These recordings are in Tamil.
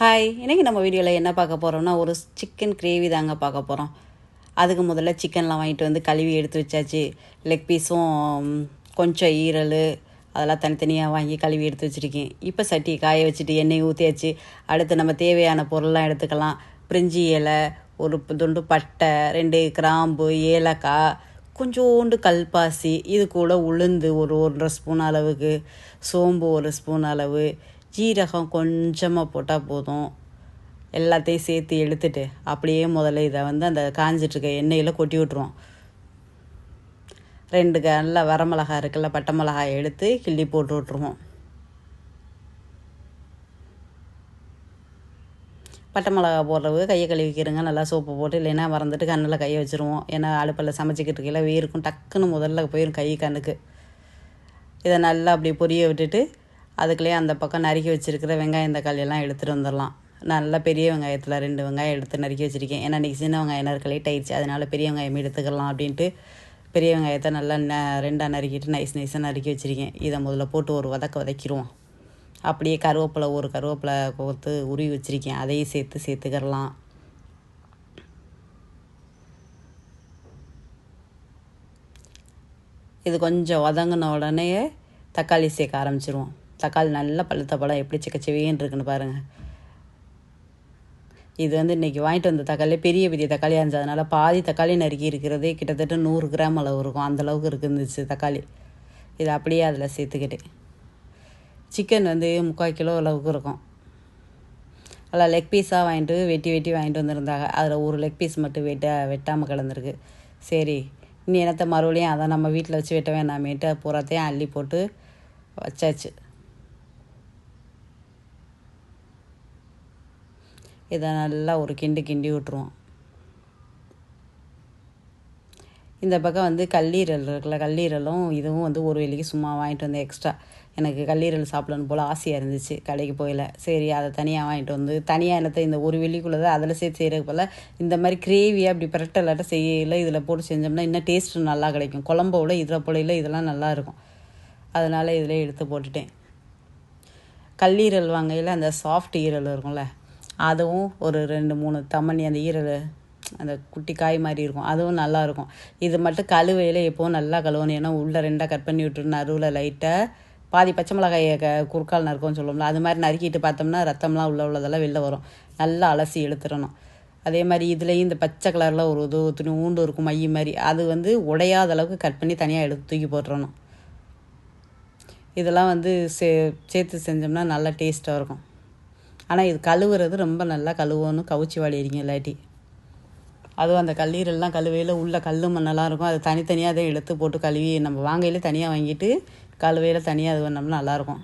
ஹாய் இன்றைக்கி நம்ம வீடியோவில் என்ன பார்க்க போகிறோம்னா ஒரு சிக்கன் கிரேவி தாங்க பார்க்க போகிறோம் அதுக்கு முதல்ல சிக்கன்லாம் வாங்கிட்டு வந்து கழுவி எடுத்து வச்சாச்சு. லெக் பீஸும் கொஞ்சம் ஈரல் அதெல்லாம் தனித்தனியாக வாங்கி கழுவி எடுத்து வச்சுருக்கேன். இப்போ சட்டி காய வச்சுட்டு எண்ணெய் ஊற்றியாச்சு அடுத்து நம்ம தேவையான பொருள்லாம் எடுத்துக்கலாம். பிரிஞ்சி இலை ஒரு துண்டு பட்டை ரெண்டு கிராம்பு ஏலக்காய் கொஞ்சோண்டு கல்பாசி. இது கூட உளுந்து ஒரு ஒன்றரை ஸ்பூன் அளவுக்கு சோம்பு ஒரு ஸ்பூன் அளவு ஜீரகம் கொஞ்சமாக போட்டால் போதும். எல்லாத்தையும் சேர்த்து எடுத்துட்டு அப்படியே முதல்ல இதை வந்து அந்த காஞ்சிட்ருக்க எண்ணெயில் கொட்டி விட்ருவோம் ரெண்டு நல்ல வரமிளகா இருக்குல்ல பட்டை மிளகாய் எடுத்து கிள்ளி போட்டு விட்ருவோம் பட்டை மிளகா போடுறவு கையை கழுவிக்கிறங்க நல்லா சோப்பு போட்டு இல்லைன்னா மறந்துட்டு கண்ணில் கையை வச்சுருவோம். ஏன்னா அடுப்பில் சமைச்சிக்கிட்டு இருக்கையில் வேர்க்கும் டக்குன்னு முதல்ல போயிடும் கை கண்ணுக்கு. இதை நல்லா அப்படி பொரிய விட்டுட்டு அதுக்குள்ளேயே அந்த பக்கம் நறுக்கி வச்சுருக்கிற வெங்காயம் தக்காளி எல்லாம் எடுத்துகிட்டு வந்துடலாம். நல்லா பெரிய வெங்காயத்தில் ரெண்டு வெங்காயம் எடுத்து நறுக்கி வச்சுருக்கேன். ஏன்னா இன்றைக்கி சின்ன வெங்காயம் நறுக்க லேட் ஆயிடுச்சு அதனால் பெரிய வெங்காயம் எடுத்துக்கலாம் அப்படின்ட்டு பெரிய வெங்காயத்தை நல்லா ந ரெண்டாக நறுக்கிட்டு நைஸ் நைஸாக நறுக்கி வச்சுருக்கேன். இதை முதல்ல போட்டு ஒரு வதக்க வதக்கிடுவோம். அப்படியே கருவேப்பிலை ஒரு கருவேப்பிலை கோர்த்து உருவி வச்சுருக்கேன். அதையும் சேர்த்து சேர்த்துக்கிறலாம். இது கொஞ்சம் வதங்கின உடனே தக்காளி சேர்க்க ஆரம்பிச்சிருவோம். தக்காளி நல்லா பழுத்த பழம் எப்படி சிக்கச்சிவேன்னு இருக்குன்னு பாருங்கள் இது வந்து இன்றைக்கி வாங்கிட்டு வந்த தக்காளி பெரிய பெரிய தக்காளியாக இருந்ததுனால பாதி தக்காளி நறுக்கி இருக்கிறதே கிட்டத்தட்ட நூறு கிராம் அளவு இருக்கும். அந்தளவுக்கு இருந்துச்சு தக்காளி. இது அப்படியே அதில் சேர்த்துக்கிட்டேன் சிக்கன் வந்து முக்கால் கிலோ அளவுக்கு இருக்கும். அதில் லெக் பீஸாக வாங்கிட்டு வெட்டி வெட்டி வாங்கிட்டு வந்திருந்தாங்க. அதில் ஒரு லெக் பீஸ் மட்டும் வெட்ட வெட்டாமல் கிடந்திருக்கு. சரி இனி என்னத்தை மறுபடியும் அதை நம்ம வீட்டில் வச்சு வெட்ட வேணாமேட்டு பூராத்தையும் அள்ளி போட்டு வச்சாச்சு. இதை நல்லா ஒரு கிண்டு கிண்டி விட்ருவோம் இந்த பக்கம் வந்து கல்லீரல் இருக்குல்ல கல்லீரலும் இதுவும் வந்து ஒரு வேலைக்கு சும்மா வாங்கிட்டு வந்து எக்ஸ்ட்ரா எனக்கு கல்லீரல் சாப்பிடணும் போல் ஆசையாக இருந்துச்சு கடைக்கு போயில. சரி அதை தனியாக வாங்கிட்டு வந்து தனியாக என்னத்தை இந்த ஒரு வெள்ளிக்குள்ளே தான் அதில் சேர்த்து செய்கிறது போல் இந்த மாதிரி கிரேவியாக அப்படி பிரட்டலாட்ட செய்யல இதில் போட்டு செஞ்சோம்னா இன்னும் டேஸ்ட்டு நல்லா கிடைக்கும். குழம்போட இதில் போலையில் இதெல்லாம் நல்லா இருக்கும். அதனால் இதில் எடுத்து போட்டுட்டேன். கல்லீரல் வாங்கையில் அந்த சாஃப்ட் ஈரல் இருக்கும்ல அதுவும் ஒரு ரெண்டு மூணு தமணி அந்த ஈரல் அந்த குட்டி காய் மாதிரி இருக்கும். அதுவும் நல்லாயிருக்கும். இது மட்டும் கழுவையில் எப்போவும் நல்லா கழுவணும். ஏன்னா உள்ளே ரெண்டாக கட் பண்ணி விட்டுரு நடுவில் லைட்டாக பாதி பச்சை மிளகாயை க குறுக்கால் நறுக்கும்னு சொல்லுவோம்ல அது மாதிரி நறுக்கிட்டு பார்த்தோம்னா ரத்தம்லாம் உள்ள உள்ளதெல்லாம் வெளில வரும். நல்லா அலசி எடுத்துடணும் அதே மாதிரி இதுலேயும் இந்த பச்சை கலரில் ஒரு இது துணி ஊண்டு இருக்கும் மைய மாதிரி. அது வந்து உடையாத அளவுக்கு கட் பண்ணி தனியாக எடுத்து தூக்கி போட்டுறணும். இதெல்லாம் வந்து சே சேர்த்து செஞ்சோம்னா நல்லா டேஸ்ட்டாக இருக்கும். ஆனால் இது கழுவுறது ரொம்ப நல்லா கழுவணும் கவுச்சி வாழிடுங்க இல்லாட்டி. அதுவும் அந்த கல்லீரெல்லாம் கழுவையில் உள்ள கல் மண்ணெல்லாம் இருக்கும். அது தனித்தனியாக அதை எடுத்து போட்டு கழுவி நம்ம வாங்கையில் தனியாக வாங்கிட்டு கழுவையில் தனியாக அது பண்ணோம்னா நல்லாயிருக்கும்.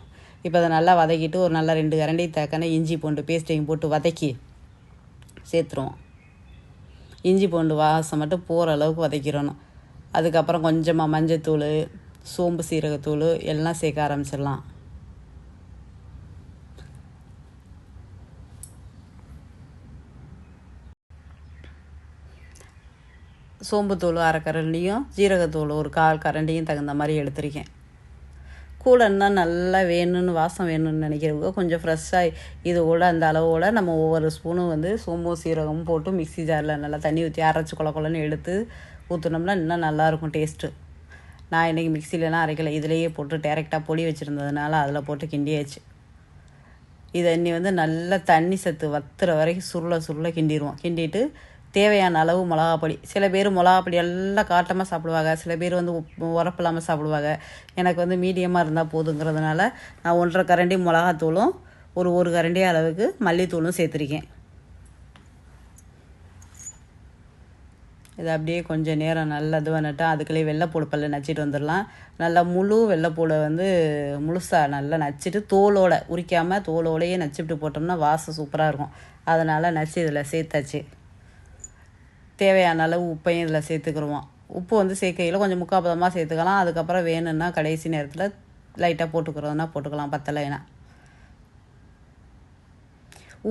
இப்போ அதை நல்லா வதக்கிட்டு ஒரு நல்லா ரெண்டு கரண்டி தக்கன இஞ்சி பூண்டு பேஸ்ட்டையும் போட்டு வதக்கி சேர்த்துருவோம். இஞ்சி பூண்டு வாசம் மட்டும் போகிற அளவுக்கு வதக்கிடணும். அதுக்கப்புறம் கொஞ்சமாக மஞ்சத்தூள் சோம்பு சீரகத்தூள் எல்லாம் சேர்க்க ஆரம்பிச்சிடலாம். சோம்புத்தூள் அரைக்கரண்டியும் ஜீரகத்தூள் ஒரு கால் கரண்டியும் தகுந்த மாதிரி எடுத்திருக்கேன். கூட இன்னும் நல்லா வேணும்னு வாசம் வேணும்னு நினைக்கிறவங்க கொஞ்சம் ஃப்ரெஷ்ஷாக இது கூட அந்த அளவோட நம்ம ஒவ்வொரு ஸ்பூனும் வந்து சோம்பும் சீரகமும் போட்டு மிக்ஸி ஜாரில் நல்லா தண்ணி ஊற்றி அரைச்சி கொல கொலன்னு எடுத்து ஊற்றினோம்னா இன்னும் நல்லாயிருக்கும் டேஸ்ட்டு நான் இன்றைக்கி மிக்சிலலாம் அரைக்கலை. இதிலேயே போட்டு டேரெக்டாக பொடி வச்சுருந்ததுனால அதில் போட்டு கிண்டியாச்சு. இதை இன்னி வந்து நல்லா தண்ணி சத்து வத்துற வரைக்கும் சுருள சுருள கிண்டிடுவோம் கிண்டிட்டு தேவையான அளவு மிளகாப்பொடி. சில பேர் மிளகாப்பொடி எல்லாம் காட்டமாக சாப்பிடுவாங்க. சில பேர் வந்து உரப்பு இல்லாமல் சாப்பிடுவாங்க. எனக்கு வந்து மீடியமாக இருந்தால் போதுங்கிறதுனால நான் ஒன்றரை கரண்டி மிளகாத்தூளும் ஒரு ஒரு கரண்டி அளவுக்கு மல்லித்தூளும் சேர்த்துருக்கேன். இது அப்படியே கொஞ்சம் நேரம் நல்லா இது பண்ணிட்டு அதுக்குள்ளேயே வெள்ளைப்பூடு பல்ல நச்சிட்டு வந்துடலாம். நல்லா முழு வெள்ளைப்பூடை வந்து முழுசாக நல்லா நச்சிட்டு தோலோட உரிக்காமல் தோலோடையே நச்சிவிட்டு போட்டோம்னா வாசம் சூப்பராக இருக்கும். அதனால் நச்சு இதில் சேர்த்தாச்சு. தேவையான அளவு உப்பையும் இதில் சேர்த்துக்கிடுவோம். உப்பு வந்து சேர்க்கையில் கொஞ்சம் முக்காப்பதமாக சேர்த்துக்கலாம். அதுக்கப்புறம் வேணும்னா கடைசி நேரத்தில் லைட்டாக போட்டுக்கிறதுனா போட்டுக்கலாம் பத்தலைனா.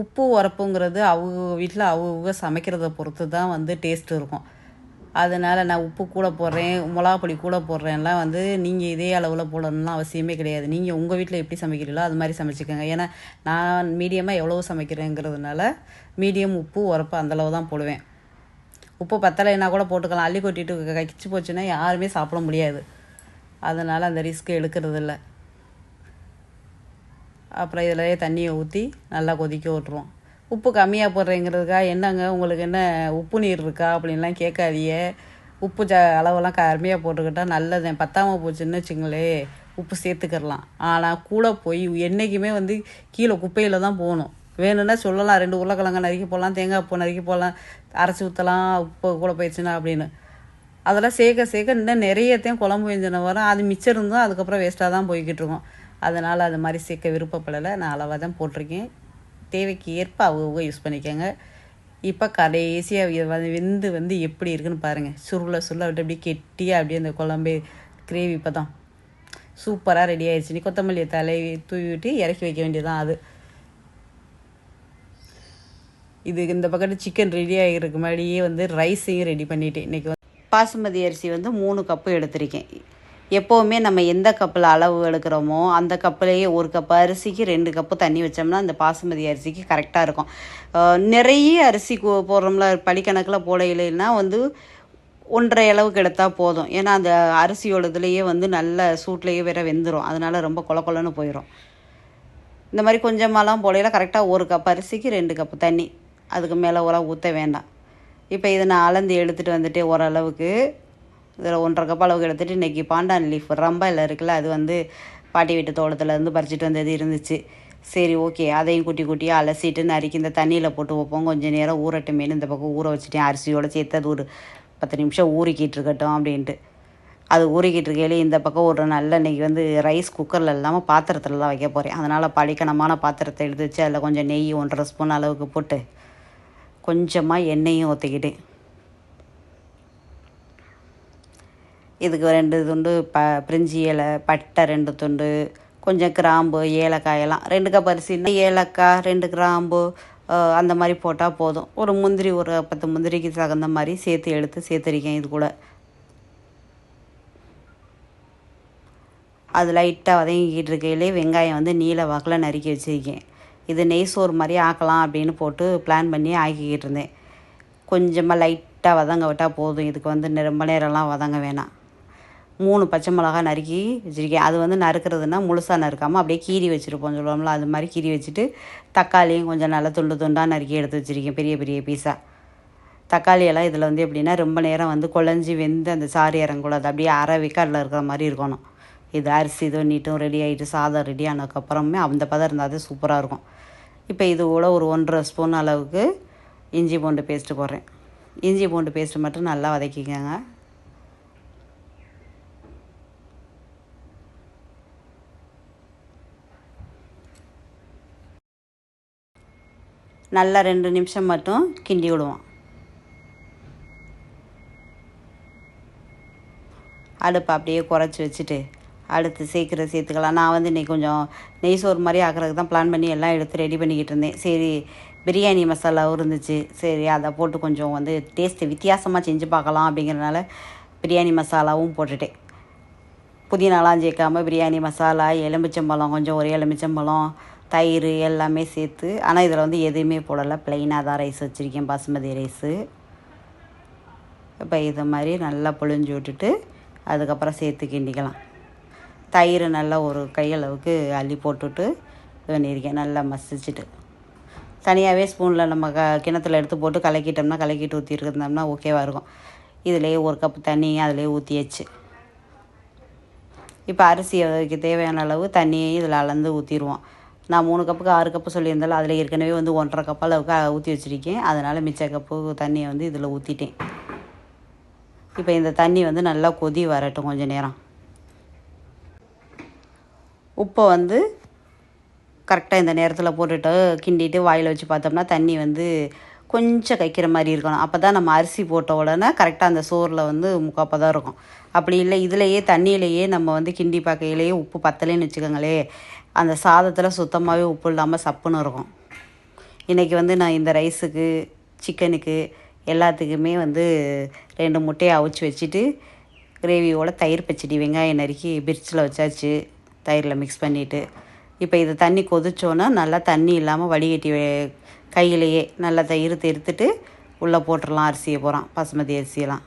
உப்பு உரப்புங்கிறது அவங்க வீட்டில் அவங்க சமைக்கிறத பொறுத்து தான் வந்து டேஸ்ட் இருக்கும். அதனால் நான் உப்பு கூட போடுறேன் மிளகா பொடி கூட போடுறேன்லாம் வந்து நீங்கள் இதே அளவில் போடணும்லாம் அவசியமே கிடையாது. நீங்கள் உங்கள் வீட்டில் எப்படி சமைக்கிறீங்களோ அது மாதிரி சமைச்சிக்கோங்க. ஏன்னா நான் மீடியமாக எவ்வளோ சமைக்கிறேங்கிறதுனால மீடியம் உப்பு உரப்பு அந்தளவு தான் போடுவேன். உப்பு பத்தலைன்னா கூட போட்டுக்கலாம். அள்ளி கொட்டிட்டு கக்கிச்சு போச்சுன்னா யாருமே சாப்பிட முடியாது. அதனால் அந்த ரிஸ்க் எடுக்கிறது இல்லை அப்புறம் இதிலேயே தண்ணியை ஊற்றி நல்லா கொதிக்க விட்ருவோம் உப்பு கம்மியாக போடுறேங்கிறதுக்காக என்னங்க? உங்களுக்கு என்ன உப்பு நீர் இருக்கா? அப்படின்லாம் கேட்காதியே உப்பு ஜ அளவெல்லாம் கம்மியாக போட்டுக்கிட்டால் நல்லது. பத்தாமல் போச்சுன்னு வச்சுங்களே உப்பு சேர்த்துக்கிடலாம் ஆனால் கூட போய் என்றைக்குமே வந்து கீழே குப்பையில் தான் போகணும். வேணும்னா சொல்லலாம். ரெண்டு உருளைக்கிழங்க நறுக்கி போடலாம் தேங்காய் பூ நறுக்கி போடலாம் அரைச்சி ஊற்றலாம் உப்பு கூட போயிடுச்சுன்னா அப்படின்னு. அதெல்லாம் சேர்க்க சேர்க்க இன்னும் நிறையத்தையும் குழம்பு வெஞ்சின வரும். அது மிச்சம் இருந்தும் அதுக்கப்புறம் வேஸ்ட்டாக தான் போய்கிட்டு இருக்கோம். அதனால் அது மாதிரி சேர்க்க விருப்பப்படலை. நான் அளவாக தான் போட்டிருக்கேன். தேவைக்கு ஏற்ப அவங்க யூஸ் பண்ணிக்கோங்க. இப்போ கடைசியாக வந்து வெந்து வந்து எப்படி இருக்குன்னு பாருங்கள் சுருளை சுருளை விட்டு அப்படியே கெட்டியாக அப்படியே அந்த குழம்பு கிரேவி இப்போ தான் சூப்பராக ரெடி ஆயிடுச்சு. நீ கொத்தமல்லி தலை தூவி விட்டு இறக்கி வைக்க வேண்டியதான் அது. இது இந்த பக்கத்து சிக்கன் ரெடி ஆகிருக்கு மாதிரியே வந்து ரைஸையும் ரெடி பண்ணிவிட்டேன் இன்றைக்கி வந்து பாசுமதி அரிசி வந்து மூணு கப்பு எடுத்திருக்கேன். எப்போவுமே நம்ம எந்த கப்பில் அளவு எடுக்கிறோமோ அந்த கப்புலேயே ஒரு கப்பு அரிசிக்கு ரெண்டு கப்பு தண்ணி வச்சோம்னா அந்த பாசுமதி அரிசிக்கு கரெக்டாக இருக்கும். நிறைய அரிசி போடுறோம்ல படிக்கணக்கில் போடையிலன்னா வந்து ஒன்றரை அளவுக்கு எடுத்தால் போதும். ஏன்னா அந்த அரிசியோட இதுலேயே வந்து நல்ல சூட்லேயே வேற வெந்துடும் அதனால் ரொம்ப கொல கொலன்னு போயிடும் இந்த மாதிரி கொஞ்சமாலாம் போடையில் கரெக்டாக ஒரு கப் அரிசிக்கு ரெண்டு கப்பு தண்ணி. அதுக்கு மேலே உரம் ஊற்ற வேண்டாம். இப்போ இதை நான் அளந்து எடுத்துகிட்டு வந்துட்டு ஓரளவுக்கு இதில் ஒன்றரை கப் அளவுக்கு எடுத்துகிட்டு இன்றைக்கி பாண்டான் லீஃப் ரம்பையில் இருக்குல்ல அது வந்து பாட்டி வீட்டு தோட்டத்துலேருந்து பறிச்சிட்டு வந்தது இருந்துச்சு. சரி ஓகே. அதையும் குட்டி குட்டியாக அலசிட்டு நறுக்கி இந்த தண்ணியில் போட்டு வைப்போம். கொஞ்சம் நேரம் ஊறட்டுமேனு இந்த பக்கம் ஊற வச்சுட்டேன். அரிசியோடு சேர்த்து அது ஒரு பத்து நிமிஷம் ஊறிக்கிட்டு இருக்கட்டும் அப்படின்ட்டு. அது ஊறிக்கிட்டு இருக்கையிலே இந்த பக்கம் ஒரு நல்ல இன்றைக்கி வந்து ரைஸ் குக்கரில் இல்லாமல் பாத்திரத்தில் தான் வைக்க போகிறேன் அதனால் பழிக்கணமான பாத்திரத்தை எடுத்து வச்சு அதில் கொஞ்சம் நெய் ஒன்றரை ஸ்பூன் அளவுக்கு போட்டு கொஞ்சமாக எண்ணெயும் ஊற்றிக்கிட்டேன் இதுக்கு ரெண்டு துண்டு ப பிரிஞ்சி இலை பட்டை ரெண்டு துண்டு கொஞ்சம் கிராம்பு ஏலக்காயெல்லாம் ரெண்டு கப் அரிசின்னா ஏலக்காய் ரெண்டு கிராம்பு அந்த மாதிரி போட்டால் போதும். ஒரு முந்திரி ஒரு பத்து முந்திரிக்கு தகுந்த மாதிரி சேர்த்து எடுத்து சேர்த்துருக்கேன் இது கூட. அது லைட்டாக வதங்கிக்கிட்டு இருக்கையிலே வெங்காயம் வந்து நீல வாக்கில் நறுக்கி வச்சுருக்கேன். இது நெய் சோறு மாதிரி ஆக்கலாம் அப்படின்னு போட்டு பிளான் பண்ணி ஆக்கிக்கிட்டு இருந்தேன். கொஞ்சமாக லைட்டாக வதங்க விட்டால் போதும். இதுக்கு வந்து ரொம்ப நேரம்லாம் வதங்க வேணாம். மூணு பச்சை மிளகா நறுக்கி வச்சுருக்கேன். அது வந்து நறுக்கிறதுனா முழுசாக நறுக்காமல் அப்படியே கீரி வச்சுருப்போம் சொல்லுவோம்ல அது மாதிரி கீரி வச்சுட்டு தக்காளியும் கொஞ்சம் நல்லா துண்டு துண்டாக நறுக்கி எடுத்து வச்சுருக்கேன் பெரிய பெரிய பீஸாக தக்காளியெல்லாம் இதில் வந்து எப்படின்னா ரொம்ப நேரம் வந்து குழஞ்சி வெந்து அந்த சாறு இறங்கக்கூடாது. அப்படியே அரை விக்காடில் இருக்கிற மாதிரி இருக்கணும். இது அரிசி இது நீட்டும் ரெடி ஆகிட்டு சாதம் ரெடி ஆனதுக்கப்புறமே அந்த பதம் இருந்தால் அது சூப்பராக இருக்கும். இப்போ இது கூட ஒரு ஒன்றரை ஸ்பூன் அளவுக்கு இஞ்சி பூண்டு பேஸ்ட்டு போடுறேன். இஞ்சி பூண்டு பேஸ்ட்டு மட்டும் நல்லா வதக்கிக்கோங்க. நல்லா ரெண்டு நிமிஷம் மட்டும் கிண்டி விடுவோம். அடுப்பை அப்படியே குறைச்சி வச்சுட்டு அடுத்து சேர்க்குற சேர்த்துக்கலாம். நான் வந்து இன்றைக்கி கொஞ்சம் நெய் சோறு மாதிரி ஆக்கிறதுக்கு தான் பிளான் பண்ணி எல்லாம் எடுத்து ரெடி பண்ணிக்கிட்டு இருந்தேன். சரி பிரியாணி மசாலாவும் இருந்துச்சு. சரி அதை போட்டு கொஞ்சம் வந்து டேஸ்ட்டு வித்தியாசமாக செஞ்சு பார்க்கலாம் அப்படிங்கிறனால பிரியாணி மசாலாவும் போட்டுட்டேன். புதினாலாம் சேர்க்காமல் பிரியாணி மசாலா எலுமிச்சம்பழம் கொஞ்சம் ஒரு எலுமிச்சம்பழம் தயிர் எல்லாமே சேர்த்து ஆனால் இதில் வந்து எதுவுமே போடலை. ப்ளைனாக தான் ரைஸ் வச்சுருக்கேன் பாசுமதி ரைஸு இப்போ இதை மாதிரி நல்லா புழிஞ்சு விட்டுட்டு அதுக்கப்புறம் சேர்த்து கிண்டிக்கலாம். தயிர் நல்லா ஒரு கையளவுக்கு அள்ளி போட்டுட்டு பண்ணியிருக்கேன் நல்லா மசிச்சுட்டு. தனியாகவே ஸ்பூனில் நம்ம க கிணத்துல எடுத்து போட்டு கலக்கிட்டோம்னா கலக்கிட்டு ஊற்றிருந்தோம்னா ஓகேவாக இருக்கும். இதுலேயே ஒரு கப்பு தண்ணி அதிலே ஊற்றியாச்சு இப்போ அரிசி அதுக்கு தேவையான அளவு தண்ணியை இதில் அளந்து ஊற்றிடுவோம் நான் மூணு கப்புக்கு ஆறு கப்பு சொல்லியிருந்தாலும் அதில் ஏற்கனவே வந்து ஒன்றரை கப் அளவுக்கு ஊற்றி வச்சுருக்கேன். அதனால் மிச்ச கப்பு தண்ணியை வந்து இதில் ஊற்றிட்டேன் இப்போ இந்த தண்ணி வந்து நல்லா கொதி வரட்டும் கொஞ்சம் நேரம். உப்பை வந்து கரெக்டாக இந்த நேரத்தில் போட்டுட்டு கிண்டிட்டு வாயில் வச்சு பார்த்தோம்னா தண்ணி வந்து கொஞ்சம் கைக்கிற மாதிரி இருக்கணும். அப்போ தான் நம்ம அரிசி போட்ட உடனே கரெக்டாக அந்த சோறில் வந்து முக்காப்பாக தான் இருக்கும். அப்படி இல்லை இதுலேயே தண்ணியிலையே நம்ம வந்து கிண்டி பார்க்கையிலேயே உப்பு பத்தலைன்னு வச்சுக்கோங்களே அந்த சாதத்தில் சுத்தமாகவே உப்பு இல்லாமல் சப்புன்னு இருக்கும். இன்றைக்கி வந்து நான் இந்த ரைஸுக்கு சிக்கனுக்கு எல்லாத்துக்குமே வந்து ரெண்டு முட்டையை அவிச்சு வச்சுட்டு கிரேவியோட தயிர் பச்சடி வெங்காயம் நறுக்கி பிரிட்ஜில் வச்சாச்சு. தயிரில் மிக்ஸ் பண்ணிவிட்டு இப்போ இது தண்ணி கொதிச்சோன்னா நல்லா தண்ணி இல்லாமல் வடிகட்டி கையிலையே நல்லா தயிர் இருத்துட்டு உள்ளே போட்டுடலாம் அரிசியை போகிறான் பாசுமதி அரிசியெல்லாம்.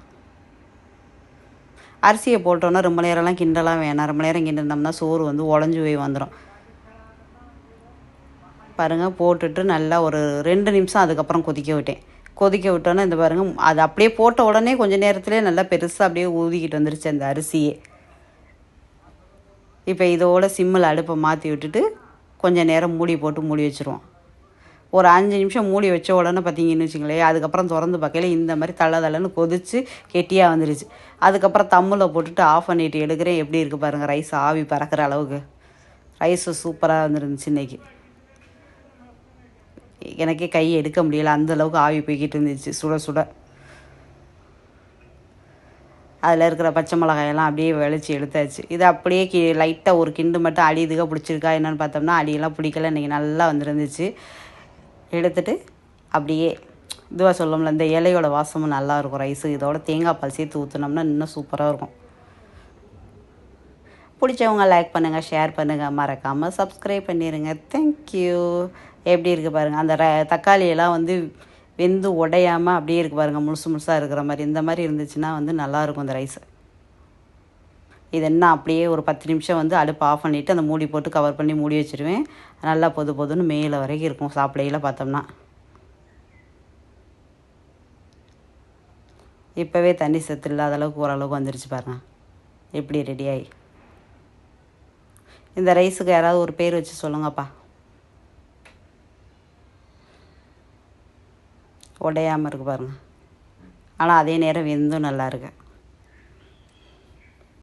அரிசியை போட்டோன்னா ரொம்ப நேரம்லாம் கிண்டலாம் வேணாம். ரொம்ப நேரம் கிண்டினோம்னா சோறு வந்து உடஞ்சி போய் வந்துடும் பாருங்கள் போட்டுட்டு நல்லா ஒரு ரெண்டு நிமிஷம் அதுக்கப்புறம் கொதிக்க விட்டேன். கொதிக்க விட்டோன்னே இந்த பாருங்கள் அது அப்படியே போட்ட உடனே கொஞ்ச நேரத்துலேயே நல்லா பெருசாக அப்படியே ஊதிக்கிட்டு வந்துருச்சு அந்த அரிசியே. இப்போ இதோட சிம்மில் அடுப்பை மாற்றி விட்டுட்டு கொஞ்சம் நேரம் மூடி போட்டு மூடி வச்சுருவோம். ஒரு அஞ்சு நிமிஷம் மூடி வச்ச உடனே பார்த்தீங்கன்னு வச்சுங்களேன் அதுக்கப்புறம் திறந்து பார்க்கல இந்த மாதிரி தள்ள தள்ளன்னு கொதிச்சு கெட்டியாக வந்துருச்சு. அதுக்கப்புறம் தம்மில் போட்டுட்டு ஆஃப் பண்ணிட்டு எடுக்கிறேன். எப்படி இருக்குது பாருங்கள் ரைஸ் ஆவி பறக்கிற அளவுக்கு. ரைஸு சூப்பராக வந்துருந்துச்சு இன்னைக்கு. எனக்கே கை எடுக்க முடியலை அந்தளவுக்கு ஆவி போய்கிட்டு இருந்துச்சு சுட சுட. அதில் இருக்கிற பச்சை மிளகாயெல்லாம் அப்படியே விளைச்சி எடுத்தாச்சு. இது அப்படியே கி லைட்டாக ஒரு கிண்டு மட்டும் அடி இதுக்காக பிடிச்சிருக்கா என்னென்னு பார்த்தோம்னா அடியெல்லாம் பிடிக்கல. இன்றைக்கி நல்லா வந்துருந்துச்சு. எடுத்துட்டு அப்படியே இதுவாக சொல்லோம்ல இந்த இலையோட வாசமும் நல்லா இருக்கும். ரைஸு இதோட தேங்காய் பால் சேர்த்து ஊற்றினோம்னா இன்னும் சூப்பராக இருக்கும். பிடிச்சவங்க லைக் பண்ணுங்கள் ஷேர் பண்ணுங்கள் மறக்காமல் சப்ஸ்கிரைப் பண்ணிடுங்க தேங்க்யூ எப்படி இருக்குது பாருங்கள் அந்த ர தக்காளியெல்லாம் வந்து வெந்து உடையாமல் அப்படியே இருக்குது பாருங்கள் முழுசு முழுசாக இருக்கிற மாதிரி. இந்த மாதிரி இருந்துச்சுன்னா வந்து நல்லாயிருக்கும் இந்த ரைஸ் இது என்ன அப்படியே ஒரு பத்து நிமிஷம் வந்து அடுப்பு ஆஃப் பண்ணிவிட்டு அந்த மூடி போட்டு கவர் பண்ணி மூடி வச்சுருவேன். நல்லா பொது பொதுன்னு மேலே வரைக்கும் இருக்கும் சாப்பிடையில் பார்த்தோம்னா. இப்போவே தண்ணி சத்து இல்லாத அளவுக்கு ஓரளவுக்கு வந்துருச்சு பாருங்க. எப்படி ரெடியாகி இந்த ரைஸுக்கு யாராவது ஒரு பேர் வச்சு சொல்லுங்கப்பா. உடையாமல் இருக்கு பாருங்கள் ஆனால் அதே நேரம் வெந்தும் நல்லா இருக்குது